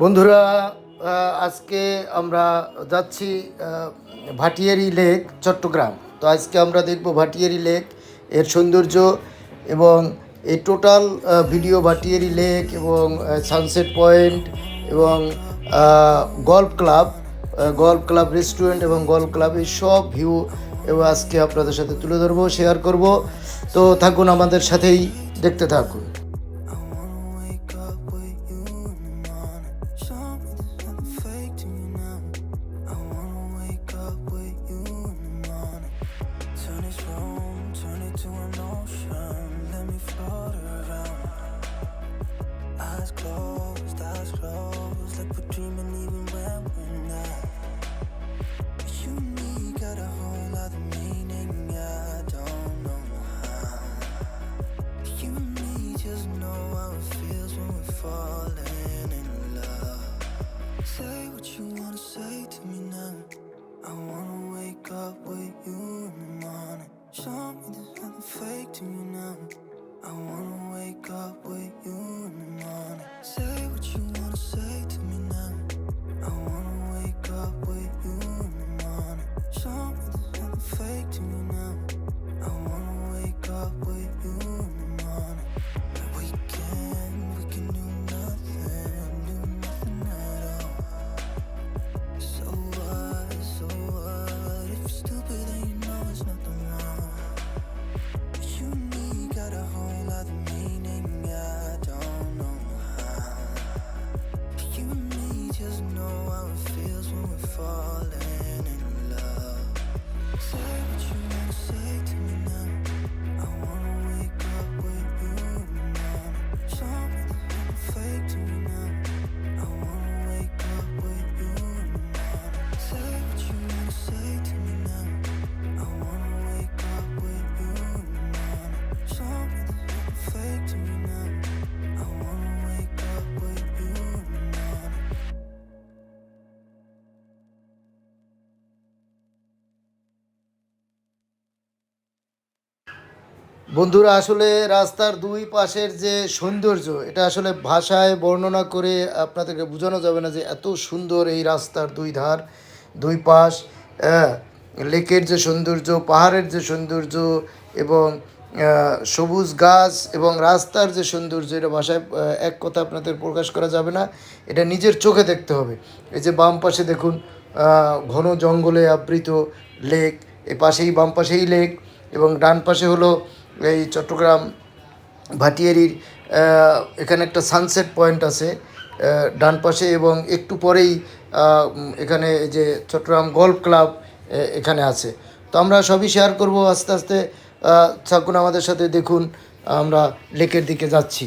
বন্ধুরা আজকে আমরা যাচ্ছি ভাটিয়ারি লেক, চট্টগ্রাম। তো আজকে আমরা দেখব ভাটিয়ারি লেক, এর সৌন্দর্য এবং এই টোটাল ভিডিও ভাটিয়ারি লেক এবং সানসেট পয়েন্ট এবং golf club golf club restaurant এবং গল্ফ ক্লাব, এই সব ভিউ এবং আজকে আপনাদের সাথে তুলে ধরবো শেয়ার করব। তো থাকুন আমাদের সাথেই দেখতে থাকুন। বন্ধুরা আসলে রাস্তার দুই পাশের যে সৌন্দর্য এটা আসলে ভাষায় বর্ণনা করে আপনাদেরকে বোঝানো যাবে না যে এত সুন্দর এই রাস্তার দুই ধার দুই পাশ হ্যাঁ, লেকের যে সৌন্দর্য পাহাড়ের যে সৌন্দর্য এবং সবুজ গাছ এবং রাস্তার যে সৌন্দর্য এটা ভাষায় এক কথা আপনাদের প্রকাশ করা যাবে না। এটা নিজের চোখে দেখতে হবে। এই যে বাম পাশে দেখুন ঘন জঙ্গলে আবৃত লেক এ পাশেই বাম পাশেই লেক এবং ডান পাশে হলো এই চট্টগ্রাম ভাটিয়ারির এখানে একটা সানসেট পয়েন্ট আছে ডান পাশে এবং একটু পরেই এখানে যে চট্টগ্রাম গল্ফ ক্লাব এখানে আছে। তো আমরা সবই শেয়ার করব আস্তে আস্তে থাকুন আমাদের সাথে দেখুন, আমরা লেকের দিকে যাচ্ছি।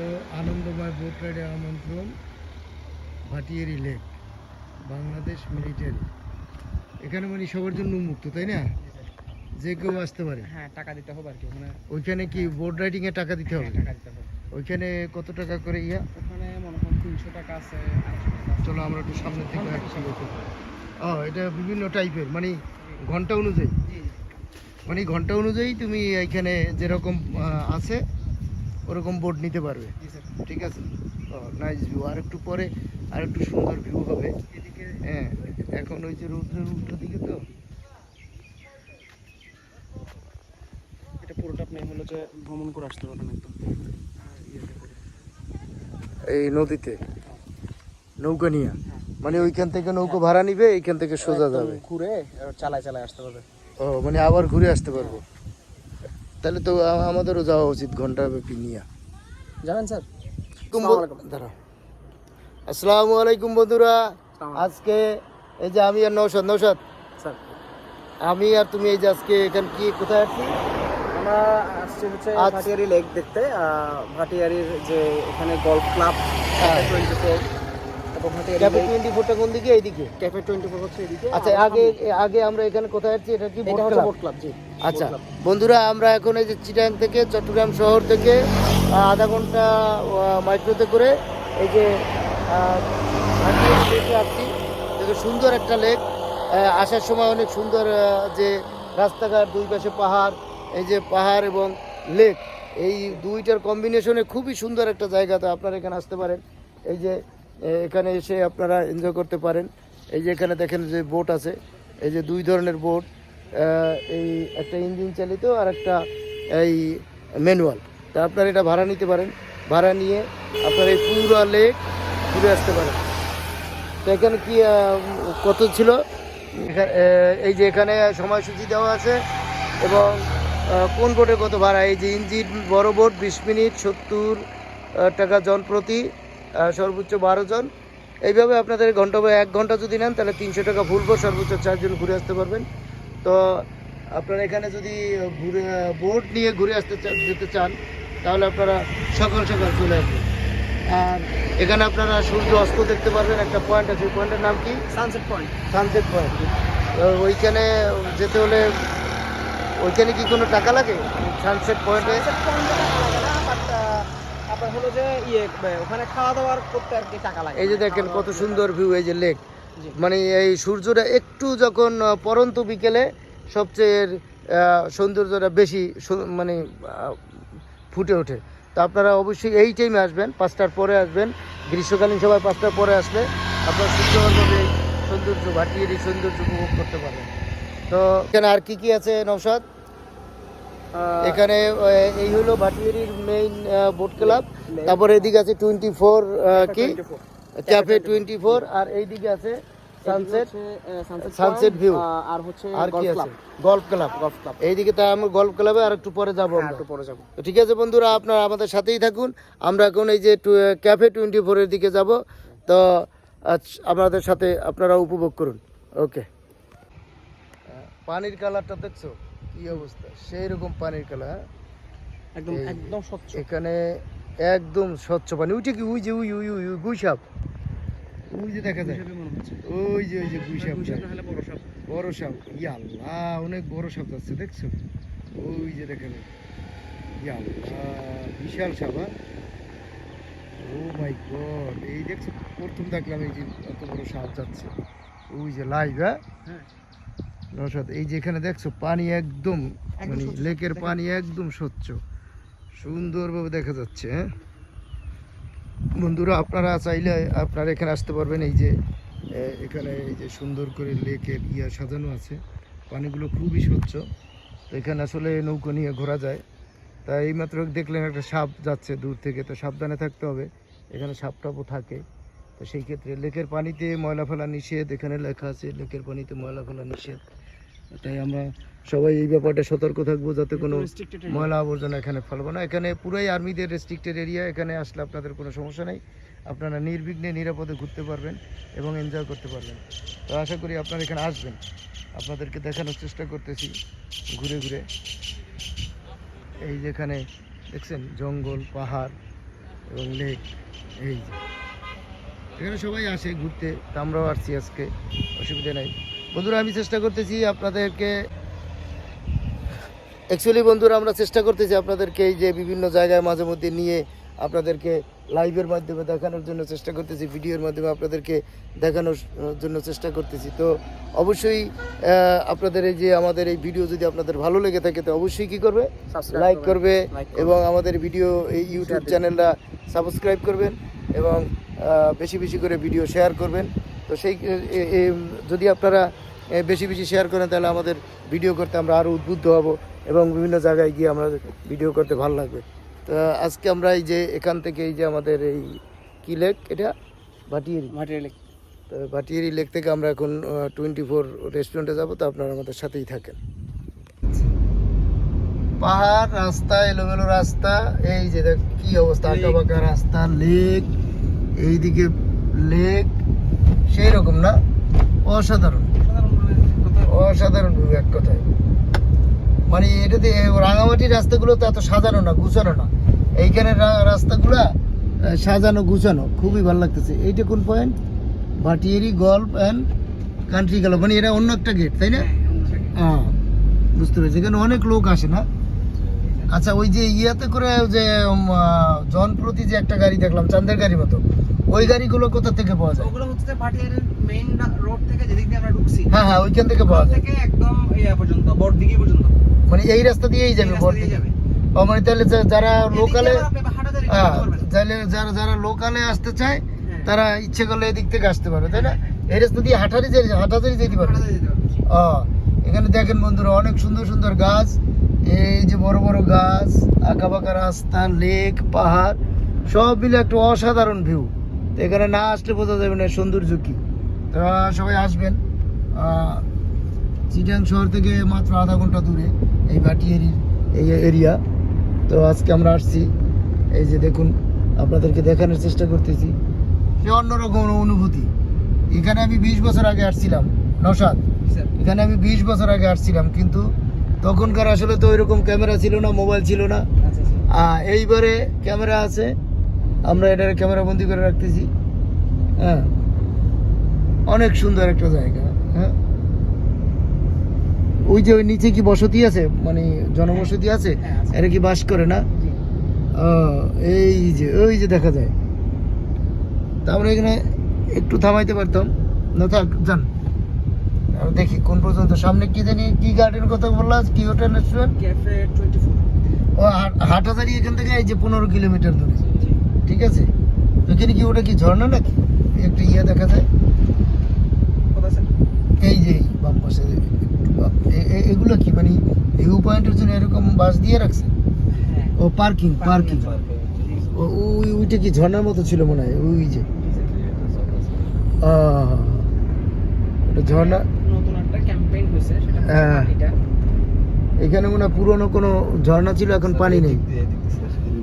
হলো আনন্দময় বোট রাইডের আমন্ত্রণ ভাটিয়ারি লেক বাংলাদেশ মিলিটারি। এখানে মানে সবার জন্য উন্মুক্ত তাই না? যে কেউ আসতে পারে। হ্যাঁ টাকা দিতে হবে আর কি ওখানে ওইখানে কি বোট রাইডিং এ টাকা দিতে হবে? হ্যাঁ, টাকা দিতে হবে। ওইখানে কত টাকা করে ইয়া? ওখানে মনে হয় তিনশো টাকা আছে। চলো আমরা একটু দিকে হাঁটছি। ও এটা বিভিন্ন টাইপের মানে ঘণ্টা অনুযায়ী? মানে ঘণ্টা অনুযায়ী তুমি এখানে যেরকম আছে ওরকম বোট নিতে পারবে। ঠিক আছে। ও নাইস ভিউ আর একটু পরে আর একটু সুন্দর ভিউ হবে। এদিকে হ্যাঁ এখন ওই যে রৌদ্রের উল্টো দিকে তো। এটা পুরোটা আপনি হলো যে ভ্রমণ করে আসতে পারবেন একদম। এই নদীতে? নৌকা নিয়ে? হ্যাঁ। মানে ওইখান থেকে নৌকো ভাড়া নিবে এইখান থেকে সোজা যাবে? ঘুরে চালায় চালায় আসতে পারবে। ও মানে আবার ঘুরে আসতে পারব? তাহলে তো আমাদেরও যাওয়া উচিত ঘণ্টা ব্যাপী নিয়ে। যাবেন স্যার। দাঁড়াও। আসসালামু আলাইকুম বন্ধুরা। আজকে এই যে আমি আর নৌসাদ নৌসাদ স্যার। আমি আর তুমি এই যে আজকে এখানে কি কোথায় আছি? আমরা আসছি হচ্ছে ভাটিয়ারি লেক দেখতে। ভাটিয়ারির যে এখানে গল্ফ ক্লাব হ্যাঁ। টোয়েন্টি ক্যাফে টোয়েন্টি ফোরটা কোন দিকে? এইদিকে? ক্যাফে টোয়েন্টি ফোর হচ্ছে এদিকে। আচ্ছা আগে আগে আমরা এখানে কোথায় আছি এটা কি এটা বোট হচ্ছে ক্লাব? বোট ক্লাব জি। আচ্ছা বন্ধুরা আমরা এখন এই যে চিটাং থেকে চট্টগ্রাম শহর থেকে আধা ঘণ্টা মাইক্রোতে করে এই যে আসছি। দেখো সুন্দর একটা লেক আসার সময় অনেক সুন্দর যে রাস্তাঘাট দুই পাশে পাহাড় এই যে পাহাড় এবং লেক এই দুইটার কম্বিনেশনে খুবই সুন্দর একটা জায়গা তো আপনারা এখানে আসতে পারেন। এই যে এখানে এসে আপনারা এনজয় করতে পারেন। এই যে এখানে দেখেন যে বোট আছে এই যে দুই ধরনের বোট এই একটা ইঞ্জিন চালিত আর একটা এই ম্যানুয়াল তা আপনারা এটা ভাড়া নিতে পারেন। ভাড়া নিয়ে আপনারা এই পুরো লেক ঘুরে আসতে পারেন। তো এখানে কি কত ছিল? এই যে এখানে সময়সূচি দেওয়া আছে এবং কোন বোটে কত ভাড়া? এই যে ইঞ্জিন বড় বোট বিশ মিনিট সত্তর টাকা জন প্রতি। আহ, সর্বোচ্চ বারো জন। এইভাবে আপনাদের ঘণ্টা এক ঘণ্টা যদি নেন তাহলে তিনশো টাকা ফুল বোট সর্বোচ্চ চারজন ঘুরে আসতে পারবেন। তো আপনারা এখানে যদি ঘুরে বোট নিয়ে ঘুরে আসতে যেতে চান তাহলে আপনারা সকাল সকাল চলে আসবেন। আর এখানে আপনারা সূর্য অস্ত দেখতে পারবেন একটা পয়েন্ট আছে। ওই পয়েন্টের নাম কি? সানসেট পয়েন্ট সানসেট পয়েন্ট ওইখানে যেতে হলে ওইখানে কি কোনো টাকা লাগে? সানসেট পয়েন্টে সানসেট পয়েন্টে টাকা লাগে না বাট আপনার হলো যে ইয়ে ওখানে খাওয়া দাওয়ার করতে আর কি টাকা লাগে। এই যে মানে দেখেন কত সুন্দর ভিউ এই যে লেক মানে এই সূর্যটা একটু যখন পরন্ত বিকেলে সবচেয়ে সৌন্দর্যটা বেশি মানে ফুটে ওঠে। তো আপনারা অবশ্যই এই টাইমে আসবেন পাঁচটার পরে আসবেন। গ্রীষ্মকালীন সবাই পাঁচটার পরে আসলে আপনারা সুন্দরভাবে সৌন্দর্য ভাটিয়ে এই সৌন্দর্য উপভোগ করতে পারবেন। তো এখানে আর কি কি আছে নৌসাদ এখানে এই হলো ভাটিয়ারির মেইন বোট ক্লাব. তারপরে এদিকে আছে টোয়েন্টি ফোর কি? ক্যাফে টোয়েন্টি ফোর আর এইদিকে আছে সানসেট সানসেট Sunset আর হচ্ছে আর কি গল্ফ আছে? Club golf club golf club এইদিকে তাই আমরা গল্ফ ক্লাবে আর একটু পরে যাব হ্যাঁ আমরা। একটু পরে যাব। ঠিক আছে বন্ধুরা আপনারা আমাদের সাথেই থাকুন। আমরা এখন এই যে ক্যাফে টোয়েন্টি ফোরের দিকে যাব। তো আমাদের সাথে আপনারা উপভোগ করুন। ওকে পানির কালারটা দেখছ? কি অবস্থা? সেই রকম পানির কালার। একদম একদম স্বচ্ছ। এখানে একদম স্বচ্ছ পানি। ওইটা কি ওই যে উই উই উই গুইসাপ? ওই যে দেখা যায়। ওই যে ওই যে গুইসাপ। হিসেবে হলে বড় সাপ। বড় সাপ। ইয়া আল্লাহ অনেক বড় সাপ যাচ্ছে দেখছ? ওই যে দেখেন ইয়া আল্লাহ বিশাল সাপ ও মাই গড। এই দেখছ প্রথম দেখলাম এই যে এত বড় সাপ যাচ্ছে। ওই যে লাইভ হ্যাঁ। এই যেখানে দেখছ পানি একদম একদম মানে লেকের পানি একদম স্বচ্ছ। সুন্দরভাবে দেখা যাচ্ছে হ্যাঁ? বন্ধুরা আপনারা চাইলে আপনারা এখানে আসতে পারবেন এই যে এখানে এই যে সুন্দর করে লেকের ইয়া সাজানো আছে। পানিগুলো খুবই স্বচ্ছ। তো এখানে আসলে নৌকো নিয়ে ঘোরা যায়। তা এইমাত্র দেখলেন একটা সাপ যাচ্ছে দূর থেকে তো সাবধানে থাকতে হবে। এখানে সাপ টাপও থাকে। তো সেই ক্ষেত্রে লেকের পানিতে ময়লা ফেলা নিষেধ এখানে লেখা আছে লেকের পানিতে ময়লা ফেলা নিষেধ। তাই আমরা সবাই এই ব্যাপারটা সতর্ক থাকব যাতে কোনো ময়লা আবর্জনা এখানে ফেলব না। এখানে পুরাই আর্মিদের রেস্ট্রিক্টেড এরিয়া এখানে আসলে আপনাদের কোনো সমস্যা নেই। আপনারা নির্বিঘ্নে নিরাপদে ঘুরতে পারবেন এবং এনজয় করতে পারবেন। তো আশা করি আপনারা এখানে আসবেন। আপনাদেরকে দেখানোর চেষ্টা করতেছি ঘুরে ঘুরে। এই যেখানে দেখছেন জঙ্গল পাহাড় এবং লেক এই। এখানে সবাই আসে ঘুরতে তা আমরাও আসছি আজকে। অসুবিধা নাই। বন্ধুরা আমি চেষ্টা করতেছি আপনাদেরকে অ্যাকচুয়ালি বন্ধুরা আমরা চেষ্টা করতেছি আপনাদেরকে এই যে বিভিন্ন জায়গায় মাঝে মধ্যে নিয়ে আপনাদেরকে লাইভের মাধ্যমে দেখানোর জন্য চেষ্টা করতেছি ভিডিওর মাধ্যমে আপনাদেরকে দেখানোর জন্য চেষ্টা করতেছি। তো অবশ্যই আপনাদের এই যে আমাদের এই ভিডিও যদি আপনাদের ভালো লেগে থাকে তো অবশ্যই কি করবে? লাইক করবে এবং আমাদের ভিডিও এই ইউটিউব চ্যানেলটা সাবস্ক্রাইব করবেন এবং বেশি বেশি করে ভিডিও শেয়ার করবেন। তো সেই যদি আপনারা বেশি বেশি শেয়ার করেন তাহলে আমাদের ভিডিও করতে আমরা আরও উদ্বুদ্ধ হব এবং বিভিন্ন জায়গায় গিয়ে আমরা ভিডিও করতে ভালো লাগবে। তো আজকে আমরা এই যে এখান থেকে এই যে আমাদের এই কি লেক এটা? ভাটিয়ারি। ভাটিয়ারি লেক তো ভাটিয়ারি লেক থেকে আমরা এখন টোয়েন্টি ফোর রেস্টুরেন্টে যাব তো আপনারা আমাদের সাথেই থাকেন। পাহাড় রাস্তা এলোমেলো রাস্তা এই যে দেখ কি অবস্থা আঁকা বাঁকা রাস্তা লেক এইদিকে লেক সেই রকম না? অসাধারণ। অসাধারণ এক কথায়। মানে এটাতে রাঙামাটির রাস্তাগুলো তো এত সাজানো না গুছানো না। এইখানে রাস্তাগুলা সাজানো গুছানো। খুবই ভালো লাগতেছে। এইটা কোন point Bhatiari golf and country club মানে এটা অন্য একটা গেট তাই না? হ্যাঁ বুঝতে পেরেছি। এখানে অনেক লোক আসে না? আচ্ছা ওই যে ইয়াতে করে যে জনপ্রতি যে একটা গাড়ি দেখলাম চান্দের গাড়ি মতো। ওই গাড়িগুলো কোথা থেকে পাওয়া যায়? ওগুলো হচ্ছে ভাটিয়ারের মেইন রোড থেকে যেদিক দিয়ে আমরা ঢুকছি। হ্যাঁ হ্যাঁ ওইখান থেকে পাওয়া যায়। থেকে একদম ইয়া পর্যন্ত বড়দিঘি পর্যন্ত। মানে এই রাস্তা দিয়েই যাবে এই যাবে। ও মানে তাহলে যারা লোকালে হ্যাঁ তাহলে যারা যারা লোকালে আসতে চায় হ্যাঁ। তারা ইচ্ছে করলে এদিক থেকে আসতে পারে তাই না? এই রাস্তা দিয়ে হাঁটারি যে হাঁটাচারি যেতে পারে যেতে। ও এখানে দেখেন বন্ধুরা অনেক সুন্দর সুন্দর গাছ। এই যে বড় বড় গাছ আঁকা বাঁকা রাস্তা লেক পাহাড় সব মিলে একটা অসাধারণ ভিউ এখানে না আসলে বোঝা যাবে না সৌন্দর্য কি। তো সবাই আসবেন। চিটাং শহর থেকে মাত্র আধা ঘণ্টা দূরে এই ভাটিয়ারির এই এরিয়া তো আজকে আমরা আসছি। এই যে দেখুন আপনাদেরকে দেখানোর চেষ্টা করতেছি। সে অন্যরকম অনুভূতি। এখানে আমি বিশ বছর আগে আসছিলাম নসাদ স্যার, এখানে আমি বিশ বছর আগে আসছিলাম কিন্তু তখনকার আসলে তো ওইরকম ক্যামেরা ছিল না মোবাইল ছিল না। আচ্ছা, এইবারে ক্যামেরা আছে। আমরা এটার ক্যামেরা বন্দি করে রাখতেছি। হ্যাঁ। অনেক সুন্দর একটা জায়গা হ্যাঁ। ওই যে ওই নিচে কি বসতি আছে? মানে জনবসতি আছে? হ্যাঁ, আছে। এরা কি বাস করে না। এই যে ওই যে দেখা যায়। তা আমরা এখানে একটু থামাইতে পারতাম। না থাক যান। আর দেখি কোন পর্যন্ত। সামনে কি জানি কি গার্ডেন কথা বললাম কি হোটেল রেস্টুরেন্ট ক্যাফে 24 ও হাট- হাটাজারি এখান থেকে এই যে পনেরো কিলোমিটার দূরে। ঠিক আছে এখানে কি ওটা কি ঝর্ণা নাকি? একটা ইয়ে দেখা যায়? এই যে বাম পাশে এগুলো কি মানে ভিউ পয়েন্টের জন্য এরকম বাস দিয়ে রাখছে? হ্যাঁ। ও পার্কিং পার্কিং ও ওই ওইটা কি ঝর্ণার মতো ছিল মনে হয়? ওই যে। ওটা ঝর্ণা? নতুন একটা ক্যাম্পেইন হয়েছে সেটা হ্যাঁ। এখানে মনে হয় পুরনো কোনো ঝর্ণা ছিল এখন পানি নেই।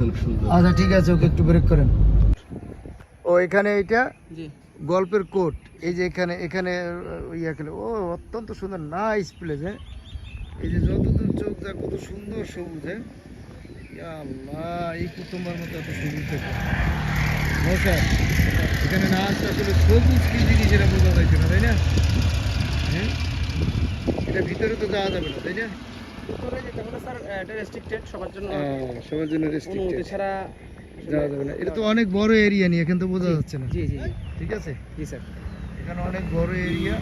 আচ্ছা ঠিক আছে ওকে একটু ব্রেক করেন। ও এখানে এটা জি। গল্পের কোট। এই যে এখানে এখানে ইয়া খেলে ও অত্যন্ত সুন্দর নাইস প্লেস হ্যাঁ? এই যে যতদূর চোখ যায় কত সুন্দর সবুজ হ্যাঁ? আল্লাহ এই কুটুম্বার মতো এত সবুজ এখানে না আসলে আসলে সবুজ কি জিনিস এটা বোঝা যাইছে না তাই না? হ্যাঁ? এটা ভিতরে তো যাওয়া যাবে না তাই না? রেস্ট্রিক্টেড সবার জন্য সবার জন্য অনুমতি ছাড়া যাওয়া যাবে না। এটা তো অনেক বড় এরিয়া নিয়ে এখান তো বোঝা যাচ্ছে না। জি জি জি। ঠিক আছে? জি স্যার। এখানে অনেক বড় এরিয়া